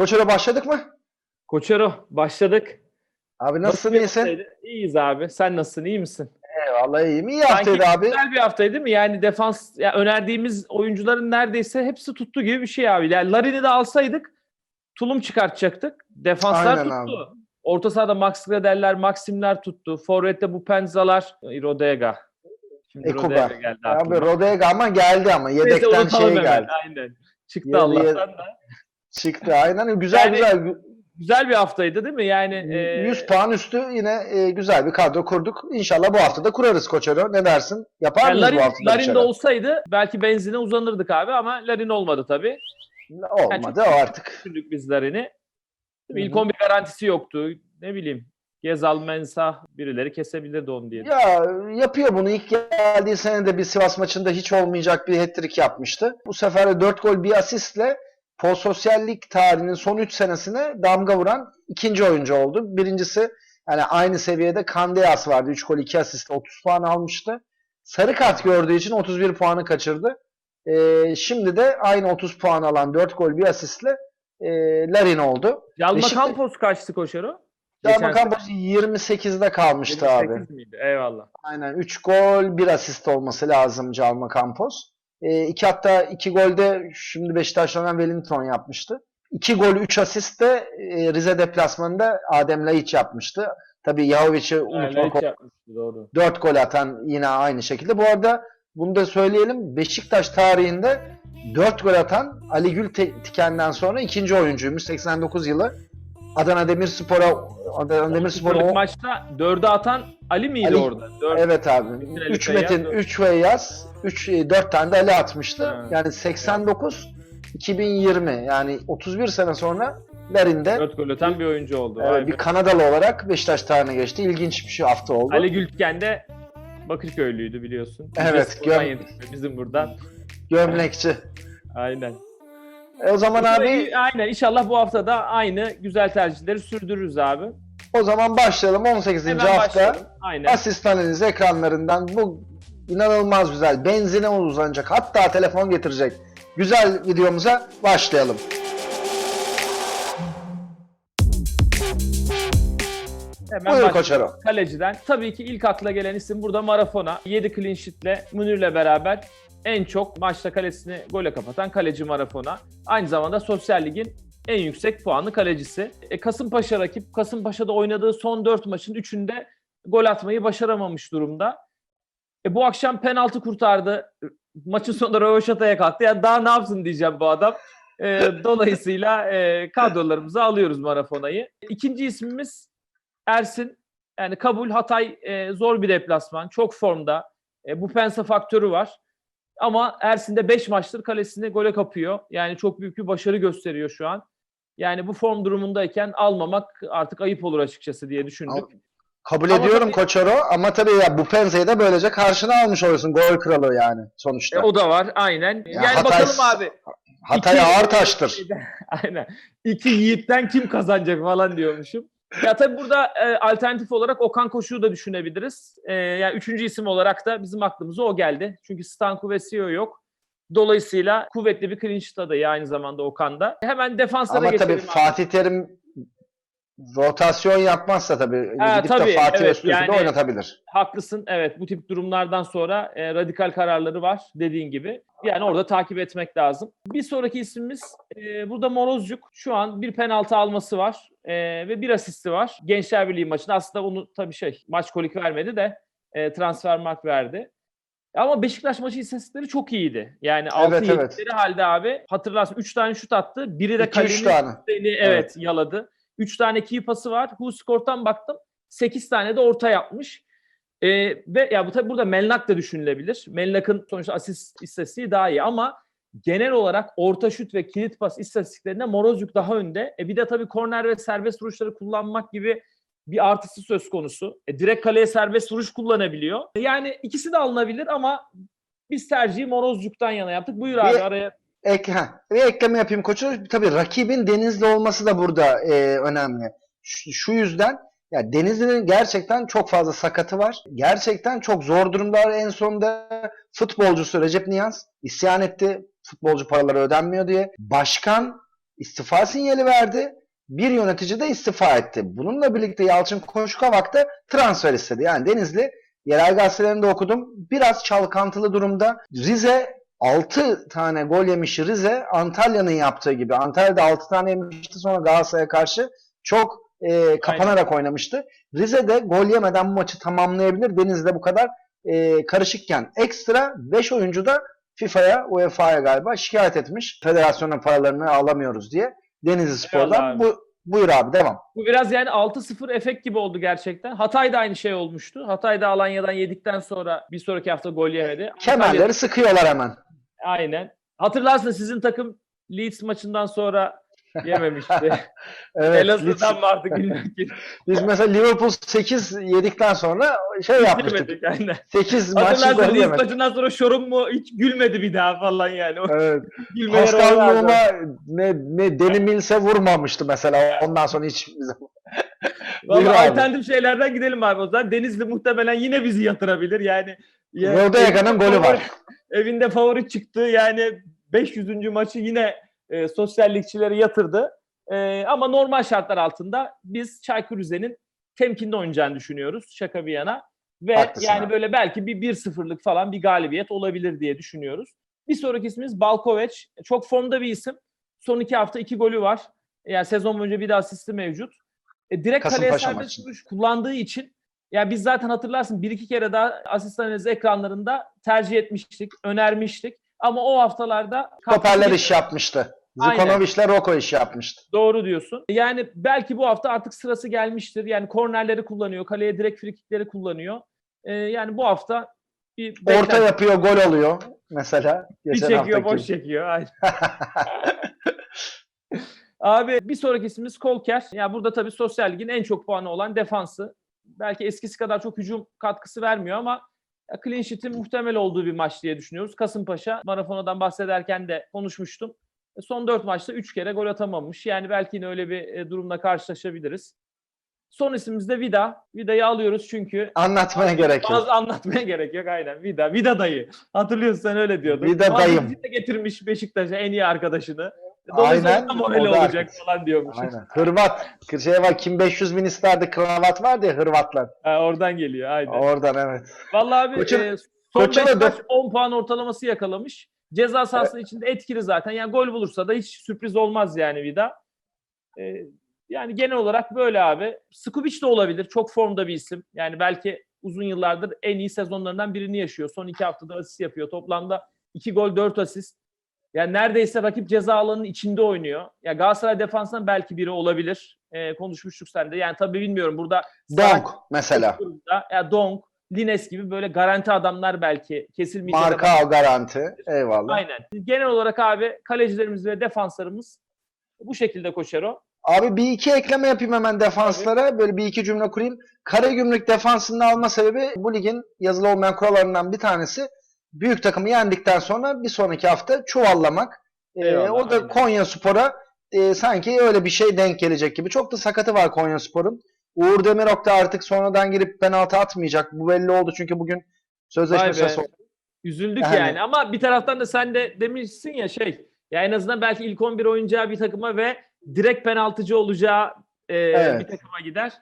Koçero başladık mı? Koçero başladık. Abi nasılsın bir iyisin? İyiyiz abi. Sen nasılsın? iyi misin? Eyvallah iyiyim. İyi Sanki haftaydı abi. güzel bir haftaydı değil mi? Yani defans ya önerdiğimiz oyuncuların neredeyse hepsi tuttu gibi bir şey abi. Yani Larin'i de alsaydık tulum çıkartacaktık. Defanslar Aynen tuttu. Orta sahada Max Gradeller, Maximler tuttu. Forvet'te bu Penzalar, Rodega. Şimdi Ekuba. Rodega geldi Abi aklıma. Rodega ama geldi ama yedekten şey hemen. geldi. Aynen. Çıktı Yedi- Allah'tan da. Çıktı aynen. Güzel Yani- güzel. Güzel bir haftaydı değil mi? Yani e, 100 puan üstü yine e, güzel bir kadro kurduk. İnşallah bu hafta da kurarız Koçero. Ne dersin? Yapar yani mıyız Larin, bu hafta Larin de olsaydı belki benzine uzanırdık abi ama Larin olmadı tabii. Olmadı o artık. Düşündük biz Larin'i. İlk hı. 11 garantisi yoktu. Ne bileyim. Gezal, Mensah birileri kesebilirdi onu diye. Ya yapıyor bunu. İlk geldiği sene de bir Sivas maçında hiç olmayacak bir hat-trick yapmıştı. Bu sefer de 4 gol bir asistle Pol Sosyallik tarihinin son 3 senesine damga vuran ikinci oyuncu oldu. Birincisi yani aynı seviyede Kandeas vardı. 3 gol 2 asistle 30 puan almıştı. Sarı kart gördüğü için 31 puanı kaçırdı. Ee, şimdi de aynı 30 puan alan 4 gol bir asistle e, Larin oldu. Yalma Beşiktaş- Campos kaçtı koşaro? Dalma Campos 28'de kalmıştı abi. 28 miydi? Eyvallah. Aynen 3 gol 1 asist olması lazım Calma Campos. E, iki hatta 2 golde şimdi Beşiktaş'tan Wellington yapmıştı. 2 gol 3 asist de e, Rize deplasmanında Adem Laiç yapmıştı. Tabii Yahovic'i Yani unutmak hiç yapmıştı doğru. 4 gol atan yine aynı şekilde. Bu arada bunu da söyleyelim. Beşiktaş tarihinde 4 gol atan Ali Gül Tiken'den sonra ikinci oyuncuymuş. 89 yılı. Adana Demirspor'a Adana Demirspor'a o- maçta 4'e atan Ali miydi Ali- orada? 4. Evet abi. Metin Ali 3 Feyyaz Metin, da- 3 Feyyaz, 3 4 tane de Ali atmıştı. Ha. Yani 89 2020 yani 31 sene sonra Larin'de 4 gol atan bir oyuncu oldu. e, bir be. Kanadalı olarak Beşiktaş tarihine geçti. İlginç bir şey hafta oldu. Ali Gültken de Bakırköylüydü biliyorsun. Evet, göm- bizim buradan. Gömlekçi. Aynen. E, o zaman abi Aynen. İnşallah bu hafta da aynı güzel tercihleri sürdürürüz abi. o zaman başlayalım 18. Hemen hafta. başlayalım. Aynen. Asistan ekranlarından bu inanılmaz güzel benzine uzanacak hatta telefon getirecek güzel videomuza başlayalım. Hemen Buyur başlayalım. Koçero. Kaleciden. Tabii ki ilk akla gelen isim burada Marafona. 7 clean sheet'le Münir'le beraber en çok maçta kalesini gole kapatan kaleci Marafona. Aynı zamanda Sosyal Lig'in en yüksek puanlı kalecisi. E, Kasımpaşa rakip. Kasımpaşa'da oynadığı son 4 maçın 3'ünde gol atmayı başaramamış durumda. E, bu akşam penaltı kurtardı. Maçın sonunda röveşataya kalktı. Yani daha ne yapsın diyeceğim bu adam. E, dolayısıyla e, kadrolarımıza alıyoruz Marafona'yı. İkinci ismimiz Ersin. Yani kabul Hatay e, zor bir deplasman. Çok formda. E, bu pensa faktörü var. Ama Ersin de 5 maçtır kalesini gole kapıyor. Yani çok büyük bir başarı gösteriyor şu an. Yani bu form durumundayken almamak artık ayıp olur açıkçası diye düşündük. Kabul Ama ediyorum tabii- Koçero ama tabii ya bu penzeyi de böylece karşına almış oluyorsun. Gol kralı yani sonuçta. E, o da var aynen. yani Hatay- bakalım abi. Hatay ağır taştır. Aynen. İki yiğitten kim kazanacak falan diyormuşum. Ya tabii burada e, alternatif olarak Okan Koşu'yu da düşünebiliriz. E, yani üçüncü isim olarak da bizim aklımıza o geldi. Çünkü Stanku ve CEO yok. Dolayısıyla kuvvetli bir sheet adayı aynı zamanda Okan'da. Hemen defanslara Ama geçelim. tabii Fatih Terim rotasyon yapmazsa tabii Ha, gidip tabii, de Fatih evet, Öztürk'ü de yani- oynatabilir. Haklısın. Evet bu tip durumlardan sonra e, radikal kararları var dediğin gibi. Yani orada takip etmek lazım. Bir sonraki ismimiz e, burada Morozcuk. Şu an bir penaltı alması var e, ve bir asisti var. Gençler Birliği maçında aslında onu tabii şey maç kolik vermedi de e, transfer mark verdi. Ama Beşiktaş maçı istatistikleri çok iyiydi. Yani 6 Evet, evet. yedikleri halde abi hatırlarsın 3 tane şut attı. Biri de 2-3 kalenin tane. Seni evet, yaladı. 3 tane key pası var. Huskort'tan baktım. 8 tane de orta yapmış. Ee, ve ya bu tabii burada Melnak da düşünülebilir. Melnak'ın sonuçta asist istatistiği daha iyi ama genel olarak orta şut ve kilit pas istatistiklerinde Morozcuk daha önde. E bir de tabii korner ve serbest vuruşları kullanmak gibi bir artısı söz konusu. E direkt kaleye serbest vuruş kullanabiliyor. Yani ikisi de alınabilir ama biz tercihi Morozcuk'tan yana yaptık. Buyur abi Bir- araya. Ek, ha, bir ekleme yapayım Koçero. Tabii rakibin Denizli olması da burada e, önemli. Şu, şu yüzden ya Denizli'nin gerçekten çok fazla sakatı var. Gerçekten çok zor durumdalar. En sonunda futbolcusu Recep Niyaz isyan etti. Futbolcu paraları ödenmiyor diye. Başkan istifa sinyali verdi. Bir yönetici de istifa etti. Bununla birlikte Yalçın Koşukavak da transfer istedi. Yani Denizli yerel gazetelerinde okudum. Biraz çalkantılı durumda. Rize 6 tane gol yemiş Rize Antalya'nın yaptığı gibi. Antalya'da 6 tane yemişti sonra Galatasaray'a karşı çok e, kapanarak oynamıştı. Rize de gol yemeden bu maçı tamamlayabilir. Denizli'de bu kadar e, karışıkken ekstra 5 oyuncu da FIFA'ya, UEFA'ya galiba şikayet etmiş. Federasyonun paralarını alamıyoruz diye. Denizli Spor'dan. Bu, buyur abi devam. Bu biraz yani 6-0 efekt gibi oldu gerçekten. Hatay da aynı şey olmuştu. Hatay da Alanya'dan yedikten sonra bir sonraki hafta gol yemedi. Kemerleri Antalya- sıkıyorlar hemen. Aynen. Hatırlarsın sizin takım Leeds maçından sonra yememişti. Evet, Elazığ'dan mı artık bilmiyorum ki. biz mesela Liverpool 8 yedikten sonra şey yapmıştık. Yemedik aynen. 8 maç Hatırlarsın gol Leeds yemedik. maçından sonra Şorum mu hiç gülmedi bir daha falan yani. O Evet. Pascal. Nouma ne, ne Danny Mills'e vurmamıştı mesela ondan sonra hiç Buyur abi. alternatif şeylerden gidelim abi o zaman. Denizli muhtemelen yine bizi yatırabilir. Yani ya- Yolda Yakan'ın golü favori- var. Evinde favori çıktı. Yani 500. maçı yine e, sosyallikçileri yatırdı. E, ama normal şartlar altında biz Çaykur Rize'nin temkinli oynayacağını düşünüyoruz. Şaka bir yana. Ve Haklısın yani abi. böyle belki bir 1-0'lık falan bir galibiyet olabilir diye düşünüyoruz. Bir sonraki ismimiz Balkoveç. Çok formda bir isim. Son iki hafta iki golü var. Yani sezon boyunca bir de asisti mevcut. E, direkt kaleye Kasımpaşa serbest kullandığı için ya biz zaten hatırlarsın bir iki kere daha asist analizi ekranlarında tercih etmiştik, önermiştik. Ama o haftalarda Stoperler iş yapmıştı. Aynen. Zikonovic'le Roko iş yapmıştı. Doğru diyorsun. Yani belki bu hafta artık sırası gelmiştir. Yani kornerleri kullanıyor, kaleye direkt frikikleri kullanıyor. E, yani bu hafta bir Orta beklenti- yapıyor, gol oluyor mesela. bir Geçen çekiyor, haftaki. boş çekiyor. Aynen. Abi bir sonraki ismimiz Kolker. Ya burada tabii Sosyal Lig'in en çok puanı olan defansı. Belki eskisi kadar çok hücum katkısı vermiyor ama clean sheet'in muhtemel olduğu bir maç diye düşünüyoruz. Kasımpaşa Marafonadan bahsederken de konuşmuştum. E, Son 4 maçta 3 kere gol atamamış. Yani belki yine öyle bir e, durumla karşılaşabiliriz. Son ismimiz de Vida. Vida'yı alıyoruz çünkü Anlatmaya gerek yok. Anlatmaya gerek yok aynen. Vida, Vida dayı. Hatırlıyorsun sen öyle diyordun. Vida dayım. de getirmiş Beşiktaş'a en iyi arkadaşını. Aynen, o da olacak haklısın. falan diyormuş. Aynen. Hırvat. Şey var, kim 500 bin isterdi kravat vardı ya Hırvatlar. Ha, oradan geliyor aynen. Oradan evet. Vallahi abi Koçum- e, son koçum 5 da- maç 10 puan ortalaması yakalamış. Ceza sahası içinde etkili zaten. Yani gol bulursa da hiç sürpriz olmaz yani Vida. E, yani genel olarak böyle abi. Skubic de olabilir. Çok formda bir isim. Yani belki uzun yıllardır en iyi sezonlarından birini yaşıyor. Son iki haftada asist yapıyor. Toplamda 2 gol 4 asist. Yani neredeyse rakip ceza alanının içinde oynuyor. Ya Galatasaray defansından belki biri olabilir. E, konuşmuştuk sen de. Yani tabii bilmiyorum burada Donk mesela. ya Donk, Lines gibi böyle garanti adamlar belki kesilmeyecek Marka adam. al garanti. Eyvallah. Aynen. Genel olarak abi kalecilerimiz ve defanslarımız bu şekilde koşar o. Abi bir iki ekleme yapayım hemen defanslara. Böyle bir iki cümle kurayım. Karagümrük defansını alma sebebi bu ligin yazılı olmayan kurallarından bir tanesi. Büyük takımı yendikten sonra bir sonraki hafta çuvallamak. Eyvallah, o da aynen. Konya Spor'a e, sanki öyle bir şey denk gelecek gibi. Çok da sakatı var Konya Spor'un. Uğur Demirok da artık sonradan girip penaltı atmayacak. Bu belli oldu çünkü bugün sözleşme Vay be. süresi oldu. Üzüldük Yani- yani. ama bir taraftan da sen de demişsin ya şey ya en azından belki ilk 11 oyuncağı bir takıma ve direkt penaltıcı olacağı e, Evet. bir takıma gider.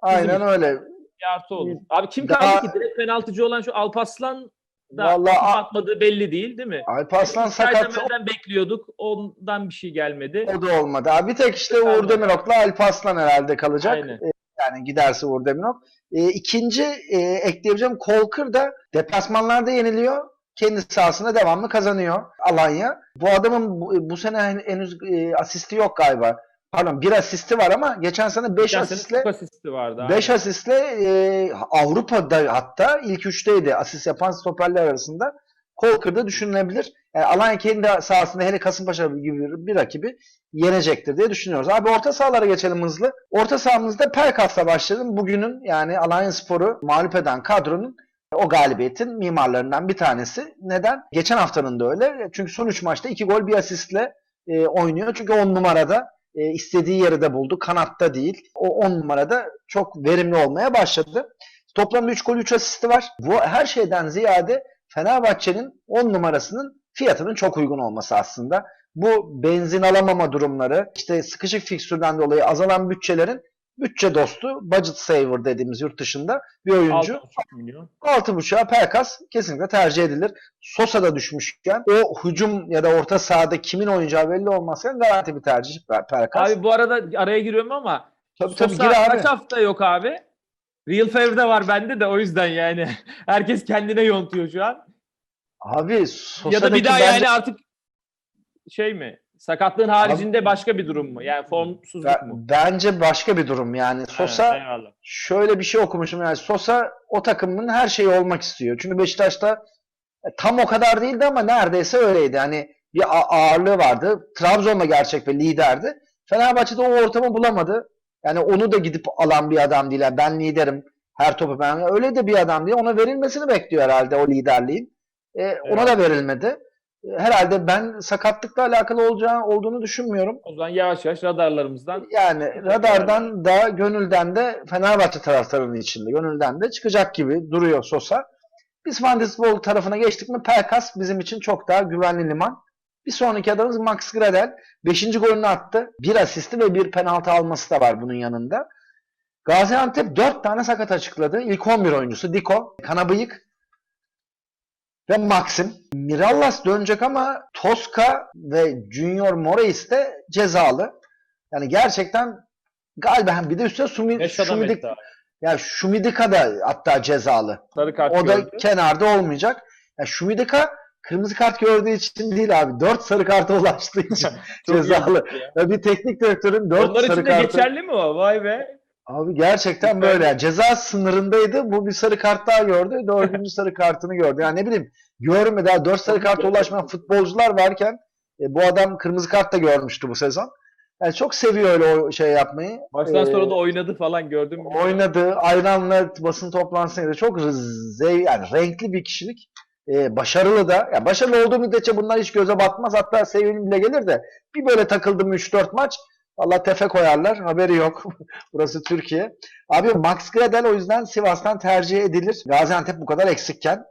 Aynen öyle. Bir artı olur. Abi kim Daha- kaldı ki direkt penaltıcı olan şu Alpaslan da Vallahi atıp atmadığı belli değil değil mi? Alparslan sakat. Sakat. bekliyorduk. Ondan bir şey gelmedi. O da olmadı. Abi bir tek işte Uğur. Demirok'la Alparslan herhalde kalacak. Aynen. Ee, Yani giderse Uğur Demirok. Ee, ikinci e, ekleyebileceğim Kolkır da deplasmanlarda yeniliyor. Kendi sahasında devamlı kazanıyor Alanya. Bu adamın bu, bu sene hen- henüz e, asisti yok galiba. Pardon bir asisti var ama geçen sene 5 Geçen sene asistle asisti vardı. 5 aynen. asistle e, Avrupa'da hatta ilk üçteydi asist yapan stoperler arasında. Kolkır'da düşünülebilir. Yani Alanya kendi sahasında hele Kasımpaşa gibi bir, bir rakibi yenecektir diye düşünüyoruz. Abi orta sahalara geçelim hızlı. Orta sahamızda Pelkas'la başladım. Bugünün yani Alanya Spor'u mağlup eden kadronun o galibiyetin mimarlarından bir tanesi. Neden? Geçen haftanın da öyle. Çünkü son 3 maçta 2 gol bir asistle e, oynuyor. Çünkü 10 numarada e, istediği yeri de buldu. Kanatta değil. O 10 numarada çok verimli olmaya başladı. Toplamda 3 gol 3 asisti var. Bu her şeyden ziyade Fenerbahçe'nin 10 numarasının fiyatının çok uygun olması aslında. bu benzin alamama durumları, işte sıkışık fikstürden dolayı azalan bütçelerin bütçe dostu, budget saver dediğimiz yurt dışında bir oyuncu. 6,5 milyon. 6.5'a Pelkas kesinlikle tercih edilir. Sosa da düşmüşken o hücum ya da orta sahada kimin oynayacağı belli olmazken garanti bir tercih Pel- Pelkas. Abi bu arada araya giriyorum ama tabii tabii Sosa gir abi. kaç hafta yok abi? Real Favor'da var bende de o yüzden yani. Herkes kendine yontuyor şu an. Abi Ya da Sosa'daki bir daha bence- yani artık şey mi? Sakatlığın haricinde başka bir durum mu? Yani formsuzluk Be- mu? bence başka bir durum yani. Sosa eyvallah. şöyle bir şey okumuşum yani Sosa o takımın her şeyi olmak istiyor. Çünkü Beşiktaş'ta e, tam o kadar değildi ama neredeyse öyleydi. Hani bir ağırlığı vardı. Trabzon'da gerçek bir liderdi. Fenerbahçe'de o ortamı bulamadı. Yani onu da gidip alan bir adam değil. Yani ben liderim. Her topu ben. Öyle de bir adam değil. Ona verilmesini bekliyor herhalde o liderliğin. E, ona da verilmedi. Herhalde ben sakatlıkla alakalı olacağı olduğunu düşünmüyorum. O zaman yavaş yavaş radarlarımızdan Yani radardan da gönülden de Fenerbahçe taraftarının içinde gönülden de çıkacak gibi duruyor Sosa. Biz Ball tarafına geçtik mi Pelkas bizim için çok daha güvenli liman. Bir sonraki adamımız Max Gradel. Beşinci golünü attı. Bir asisti ve bir penaltı alması da var bunun yanında. Gaziantep 4 tane sakat açıkladı. İlk 11 oyuncusu Diko, Kanabıyık ve Maxim. Mirallas dönecek ama Tosca ve Junior Morais de cezalı. Yani gerçekten galiba bir de üstüne Sumi, 5 adam Şumidik, etti abi. ya Şumidika da hatta cezalı. Sarı kart O da gördü. kenarda olmayacak. Ya Şumidika kırmızı kart gördüğü için değil abi. 4 sarı karta ulaştığı için cezalı. ilginç ya. Ya bir teknik direktörün 4 Onlar sarı için de kartı. geçerli mi o? Vay be. Abi gerçekten böyle. Yani ceza sınırındaydı. Bu bir sarı kart daha gördü. Dördüncü sarı kartını gördü. Yani ne bileyim görmedi. Daha dört sarı karta ulaşmayan futbolcular varken e, bu adam kırmızı kart da görmüştü bu sezon. Yani çok seviyor öyle o şey yapmayı. Maçtan Ee, sonra da oynadı falan gördüm. oynadı. Ayran'la basın toplantısında çok zev, yani renkli bir kişilik. Ee, başarılı da. Ya başarılı olduğu müddetçe bunlar hiç göze batmaz. Hatta sevimli bile gelir de bir böyle takıldı mı 3-4 maç Allah tefe koyarlar. Haberi yok. Burası Türkiye. Abi Max Gradel o yüzden Sivas'tan tercih edilir. Gaziantep bu kadar eksikken.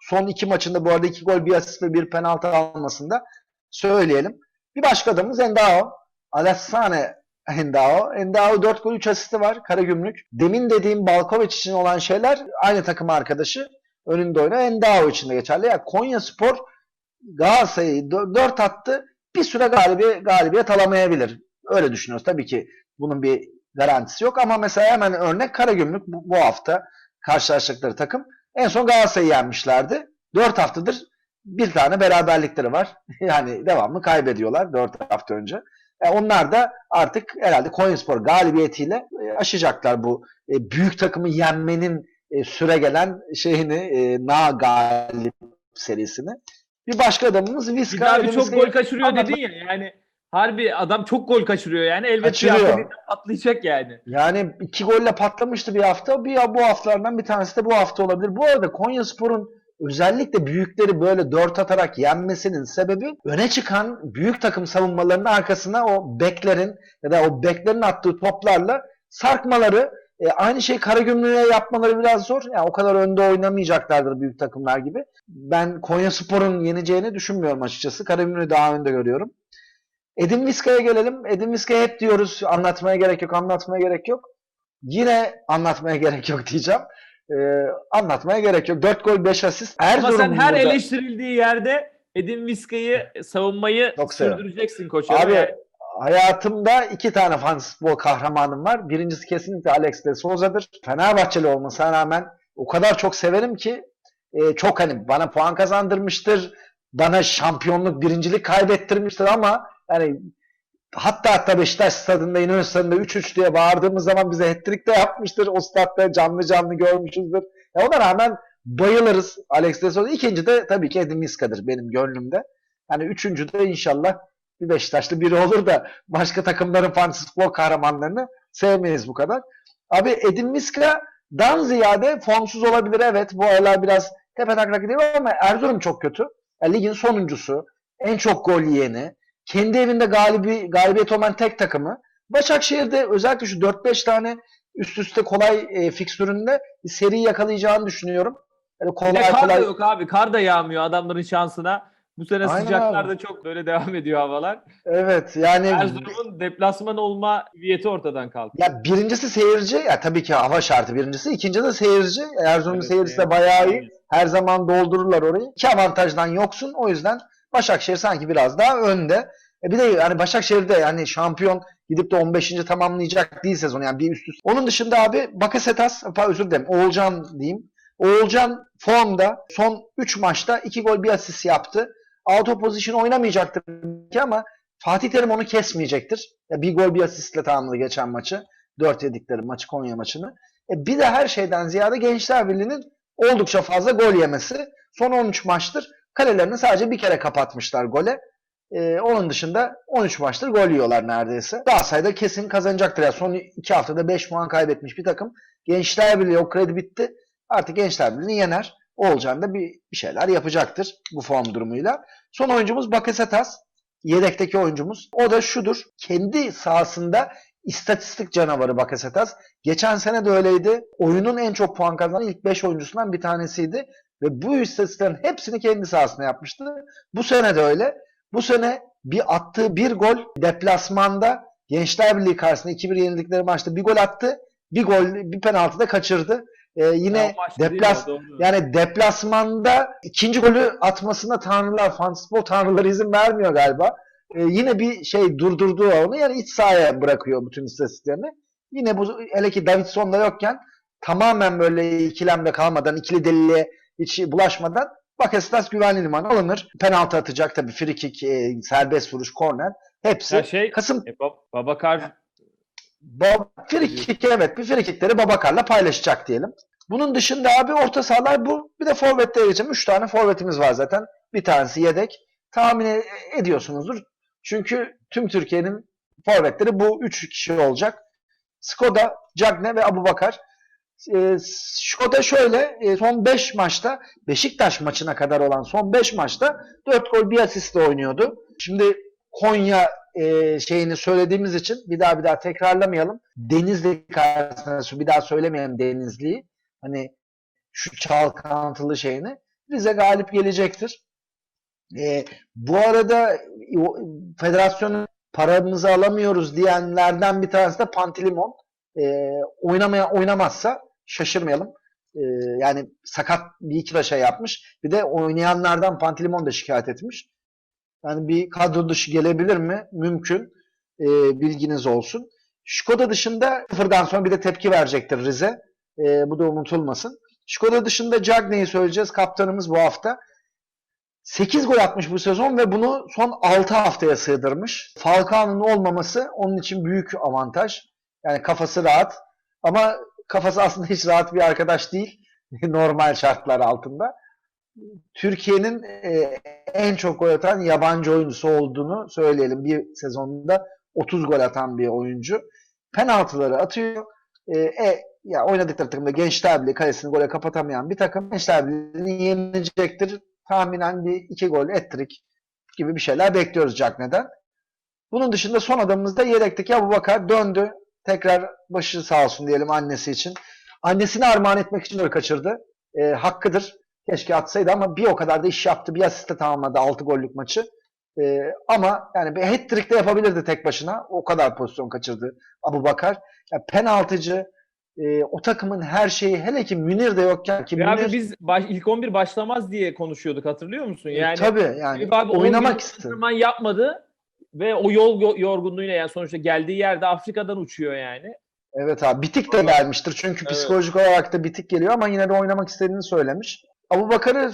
Son iki maçında bu arada iki gol, bir asist ve bir penaltı almasında söyleyelim. Bir başka adamımız Endao. Alassane Endao. Endao 4 gol 3 asisti var. Karagümrük. Demin dediğim Balkovic için olan şeyler aynı takım arkadaşı. Önünde oynayan Endao için de geçerli. Yani Konya Spor Galatasaray'ı 4 attı. Bir süre galibi, galibiyet alamayabilir. Öyle düşünüyoruz. Tabii ki bunun bir garantisi yok ama mesela hemen örnek Karagümrük bu, bu hafta karşılaştıkları takım en son Galatasaray'ı yenmişlerdi. 4 haftadır bir tane beraberlikleri var. Yani devamlı kaybediyorlar 4 hafta önce. E onlar da artık herhalde Konyaspor galibiyetiyle e, aşacaklar bu e, büyük takımı yenmenin e, süre gelen şeyini e, na galip serisini. Bir başka adamımız Bir Vizca. de abi çok Elimizde- gol kaçırıyor dedin ya yani harbi adam çok gol kaçırıyor yani elbet bir Kaçırıyor. hafta patlayacak yani. Yani iki golle patlamıştı bir hafta. Bir bu haftalardan bir tanesi de bu hafta olabilir. Bu arada Konyaspor'un özellikle büyükleri böyle dört atarak yenmesinin sebebi öne çıkan büyük takım savunmalarının arkasına o beklerin ya da o beklerin attığı toplarla sarkmaları e, aynı şey Karagümrük'e yapmaları biraz zor. Yani o kadar önde oynamayacaklardır büyük takımlar gibi. Ben Konyaspor'un yeneceğini düşünmüyorum açıkçası. Karagümrük'ü daha önde görüyorum. Edin Vizca'ya gelelim. Edin Vizca'ya hep diyoruz anlatmaya gerek yok, anlatmaya gerek yok. Yine anlatmaya gerek yok diyeceğim. Ee, anlatmaya gerek yok. 4 gol 5 asist. Ama Erzurum sen her burada- eleştirildiği yerde Edin Vizca'yı savunmayı Çok sürdüreceksin koç. Abi Yani hayatımda iki tane fantasy kahramanım var. Birincisi kesinlikle Alex de Souza'dır. Fenerbahçeli olmasına rağmen o kadar çok severim ki e, çok hani bana puan kazandırmıştır. Bana şampiyonluk, birincilik kaybettirmiştir ama yani hatta hatta Beşiktaş stadında İnönü stadında 3-3 diye bağırdığımız zaman bize hat-trick de yapmıştır. O statta canlı canlı görmüşüzdür. E ona rağmen bayılırız Alex de Souza. İkinci de tabii ki Edin Vizca'dır benim gönlümde. Yani üçüncü de inşallah bir Beşiktaşlı biri olur da başka takımların fantasy futbol kahramanlarını sevmeyiz bu kadar. Abi Edin Vizca'dan ziyade formsuz olabilir evet. Bu aralar biraz tepe taklak gidiyor ama Erzurum çok kötü. Yani ligin sonuncusu, en çok gol yiyeni, kendi evinde galibi, galibiyet olan tek takımı. Başakşehir'de özellikle şu 4-5 tane üst üste kolay e, fikstüründe seri yakalayacağını düşünüyorum. Yani bir de kolay kar da kolay yok abi. Kar da yağmıyor adamların şansına. Bu sene Aynen sıcaklarda abi. çok böyle devam ediyor havalar. Evet yani Erzurum'un deplasman olma hüviyeti ortadan kalktı. ya birincisi seyirci ya tabii ki hava şartı birincisi. ikinci de seyirci. Erzurum'un Evet, seyircisi de bayağı iyi. Her zaman doldururlar orayı. İki avantajdan yoksun. O yüzden Başakşehir sanki biraz daha önde. E bir de yani Başakşehir'de yani şampiyon gidip de 15. tamamlayacak değil sezonu. Yani bir üst üste. Onun dışında abi Bakasetas, özür dilerim. Oğulcan diyeyim. Oğulcan formda son 3 maçta 2 gol bir asist yaptı. Auto position oynamayacaktır belki ama Fatih Terim onu kesmeyecektir. Ya bir gol bir asistle tamamladı geçen maçı. 4 yedikleri maçı Konya maçını. E bir de her şeyden ziyade Gençler Birliği'nin oldukça fazla gol yemesi. Son 13 maçtır kalelerini sadece bir kere kapatmışlar gole. Ee, onun dışında 13 maçtır gol yiyorlar neredeyse. Galatasaray da kesin kazanacaktır. Yani son 2 haftada 5 puan kaybetmiş bir takım. Gençler Birliği o kredi bitti. Artık Gençler Birliği'ni yener. Olcan da bir, bir şeyler yapacaktır bu form durumuyla. Son oyuncumuz Bakasetas. Yedekteki oyuncumuz. O da şudur. Kendi sahasında istatistik canavarı Bakasetas. Geçen sene de öyleydi. Oyunun en çok puan kazanan ilk 5 oyuncusundan bir tanesiydi. Ve bu istatistiklerin hepsini kendi sahasında yapmıştı. Bu sene de öyle. Bu sene bir attığı bir gol deplasmanda Gençler Birliği karşısında 2-1 yenildikleri maçta bir gol attı. Bir gol, bir penaltı da kaçırdı. Ee, yine Ya deplas Doğru. yani deplasmanda ikinci golü atmasına tanrılar, fantasy tanrıları izin vermiyor galiba. Ee, yine bir şey durdurdu onu. Yani iç sahaya bırakıyor bütün istatistiklerini. Yine bu hele ki Davidson'da yokken tamamen böyle ikilemde kalmadan, ikili deliliğe hiç bulaşmadan Bakasetas güvenli liman alınır. Penaltı atacak tabii. Free kick, e, serbest vuruş, korner. Hepsi. Ya şey, Kasım e, Bab- Babakar Ba- free kick evet bir free kickleri Babakar'la paylaşacak diyelim. Bunun dışında abi orta sahalar bu. Bir de forvetlere geçelim. 3 tane forvetimiz var zaten. Bir tanesi yedek. Tahmin e- ediyorsunuzdur. Çünkü tüm Türkiye'nin forvetleri bu 3 kişi olacak. Skoda, Cagne ve Abubakar. E, Skoda şöyle e, son 5 maçta Beşiktaş maçına kadar olan son 5 maçta 4 gol bir asistle oynuyordu. Şimdi Konya e, şeyini söylediğimiz için bir daha bir daha tekrarlamayalım. Denizli karşısında bir daha söylemeyelim Denizli'yi. Hani şu çalkantılı şeyini. Rize galip gelecektir. E, bu arada o- federasyonun paramızı alamıyoruz diyenlerden bir tanesi de Pantilimon. E, oynamaya oynamazsa şaşırmayalım. E, yani sakat bir iki şey yapmış. Bir de oynayanlardan Pantilimon da şikayet etmiş. Yani bir kadro dışı gelebilir mi? Mümkün. E, bilginiz olsun. Skoda dışında sıfırdan sonra bir de tepki verecektir Rize. E, bu da unutulmasın. Skoda dışında Cagney'i söyleyeceğiz. Kaptanımız bu hafta. 8 gol atmış bu sezon ve bunu son 6 haftaya sığdırmış. Falcao'nun olmaması onun için büyük avantaj. Yani kafası rahat. Ama kafası aslında hiç rahat bir arkadaş değil. Normal şartlar altında. Türkiye'nin e, en çok gol atan yabancı oyuncusu olduğunu söyleyelim. Bir sezonda 30 gol atan bir oyuncu. Penaltıları atıyor. E, e, ya oynadıkları takımda Gençler Birliği kalesini gole kapatamayan bir takım Gençler Birliği'ni yenecektir. Tahminen bir iki gol ettirik gibi bir şeyler bekliyoruz Cagney'den. Bunun dışında son adamımız da yedekteki Abubakar döndü. Tekrar başı sağ olsun diyelim annesi için. Annesini armağan etmek için öyle kaçırdı. E, hakkıdır. Keşke atsaydı ama bir o kadar da iş yaptı. Bir asiste tamamladı 6 gollük maçı. E, ama yani bir hat-trick de yapabilirdi tek başına. O kadar pozisyon kaçırdı Abu Bakar. Yani penaltıcı, e, o takımın her şeyi hele ki Münir de yokken ki Ve abi Münir biz baş, ilk 11 başlamaz diye konuşuyorduk hatırlıyor musun? Yani tabii yani abi oynamak 11 istedi. antrenman yapmadı ve o yol yo- yorgunluğuyla yani sonuçta geldiği yerde Afrika'dan uçuyor yani. Evet abi bitik de gelmiştir. Çünkü Evet. psikolojik olarak da bitik geliyor ama yine de oynamak istediğini söylemiş. Abu Bakar'ı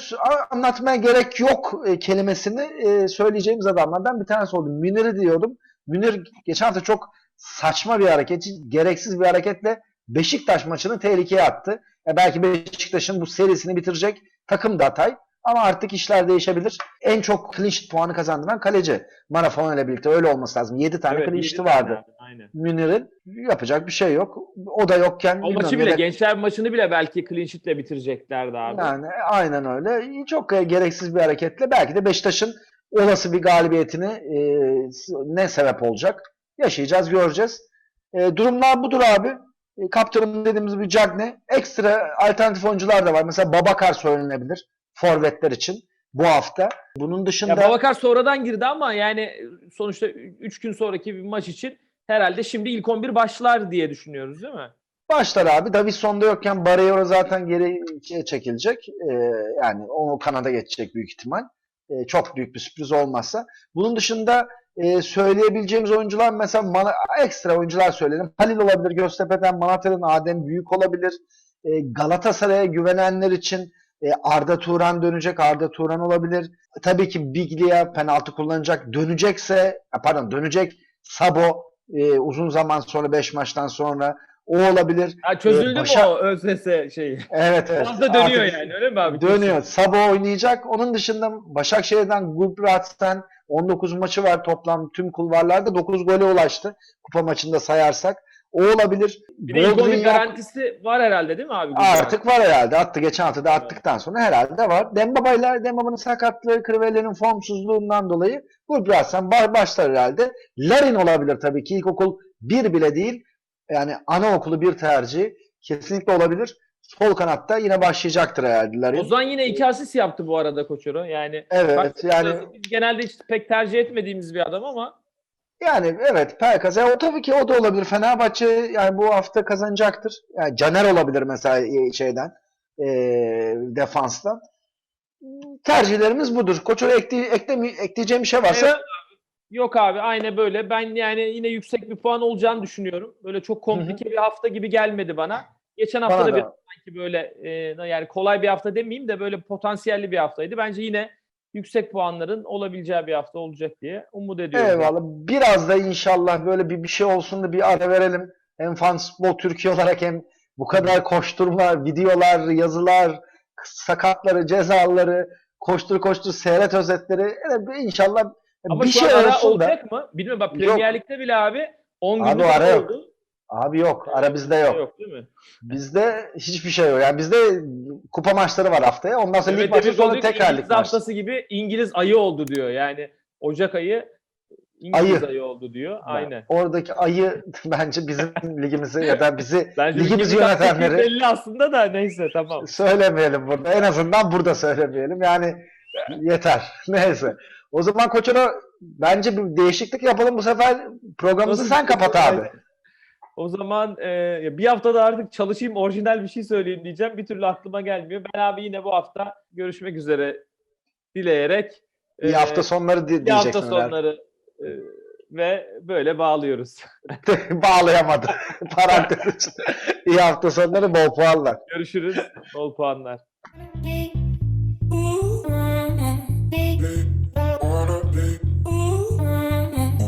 anlatmaya gerek yok e, kelimesini e, söyleyeceğimiz adamlardan bir tanesi oldu. Münir'i diyordum. Münir geçen hafta çok saçma bir hareket, gereksiz bir hareketle Beşiktaş maçını tehlikeye attı. Ya belki Beşiktaş'ın bu serisini bitirecek takım da Hatay. Ama artık işler değişebilir. En çok clean sheet puanı kazandıran kaleci. Marafon ile birlikte öyle olması lazım. 7 tane Evet, clean sheet'i vardı. Münir'in yapacak bir şey yok. O da yokken O maçı bile yedek- gençler maçını bile belki clean sheet'le bitireceklerdi abi. yani aynen öyle. Çok gereksiz bir hareketle belki de Beşiktaş'ın olası bir galibiyetini e, ne sebep olacak? Yaşayacağız, göreceğiz. E, durumlar budur abi. E, kaptanım dediğimiz bir Cagne. Ekstra alternatif oyuncular da var. Mesela Babakar söylenebilir forvetler için. bu hafta. Bunun dışında Ya Babakar sonradan girdi ama yani sonuçta 3 gün sonraki bir maç için herhalde şimdi ilk 11 başlar diye düşünüyoruz değil mi? başlar abi. Davidson'da yokken Barreiro zaten geri çekilecek. Ee, yani o kanada geçecek büyük ihtimal. Ee, çok büyük bir sürpriz olmazsa. Bunun dışında e, söyleyebileceğimiz oyuncular mesela Mana- ekstra oyuncular söyleyelim. Halil olabilir. Göztepe'den Malatya'dan Adem Büyük olabilir. E, Galatasaray'a güvenenler için e, Arda Turan dönecek. Arda Turan olabilir. Tabii ki Biglia penaltı kullanacak. Dönecekse pardon dönecek Sabo e, uzun zaman sonra 5 maçtan sonra o olabilir. Ha, çözüldü Ee, başa- mü o ÖSS şeyi? Evet evet. Da dönüyor Artık yani öyle mi abi? Dönüyor. Sabo oynayacak. Onun dışında Başakşehir'den Gulbrats'tan 19 maçı var toplam tüm kulvarlarda 9 gole ulaştı. Kupa maçında sayarsak. O olabilir. Bir de ilk Boldrin 11 yok. garantisi var herhalde değil mi abi? Artık var herhalde. Attı geçen hafta da attıktan sonra herhalde var. Dembaba'yla Dembaba'nın sakatlığı, Crivelli'nin formsuzluğundan dolayı Gulbrats'tan ba- başlar herhalde. Larin olabilir tabii ki. İlkokul bir bile değil. Yani anaokulu bir tercih. Kesinlikle olabilir. Sol kanatta yine başlayacaktır herhalde Larin. Ozan yine iki asist yaptı bu arada Koçero. Yani Evet Bak, yani biz genelde hiç pek tercih etmediğimiz bir adam ama yani evet Pelkas. Ya o tabii ki o da olabilir. Fenerbahçe yani bu hafta kazanacaktır. Yani Caner olabilir mesela e, şeyden e, defanstan. Tercihlerimiz budur. Koç'a ekle, ekleme, ekleyeceğim bir şey varsa Evet. yok abi aynı böyle. Ben yani yine yüksek bir puan olacağını düşünüyorum. Böyle çok komplike bir hafta gibi gelmedi bana. Geçen hafta Bana da da. bir sanki böyle e, yani kolay bir hafta demeyeyim de böyle potansiyelli bir haftaydı. Bence yine yüksek puanların olabileceği bir hafta olacak diye umut ediyorum. Eyvallah. Biraz da inşallah böyle bir bir şey olsun da bir ara verelim. Hem Fanspor Türkiye olarak hem bu kadar koşturma, videolar, yazılar, sakatları, cezaları, koştur koştur seyret özetleri. Bir inşallah Ama bir şey ara olsun da. olacak mı? Bilmiyorum bak. Premier Lig'de bile abi 10 Abi günlük ara ara yok. Abi yok. Ara bizde yok. Yok değil mi? Bizde hiçbir şey yok. Yani bizde kupa maçları var haftaya. Ondan sonra lig Evet, maçı Demir sonra tekrar lig maçı. haftası gibi İngiliz ayı oldu diyor. Yani Ocak ayı İngiliz Ayı. ayı oldu diyor. Aynen. Oradaki ayı bence bizim ligimizi ya da bizi Bence ligimizi yönetenleri belli aslında da neyse tamam. söylemeyelim burada. En azından burada söylemeyelim. Yani yeter. Neyse. O zaman Koçero bence bir değişiklik yapalım bu sefer. Programımızı Nasıl sen bir şey? kapat abi. O zaman e, bir haftada artık çalışayım orijinal bir şey söyleyeyim diyeceğim. Bir türlü aklıma gelmiyor. Ben abi yine bu hafta görüşmek üzere dileyerek İyi e, hafta sonları di- iyi hafta sonları e, ve böyle bağlıyoruz. Bağlayamadı. Parantez. İyi hafta sonları bol puanlar. Görüşürüz. Bol puanlar.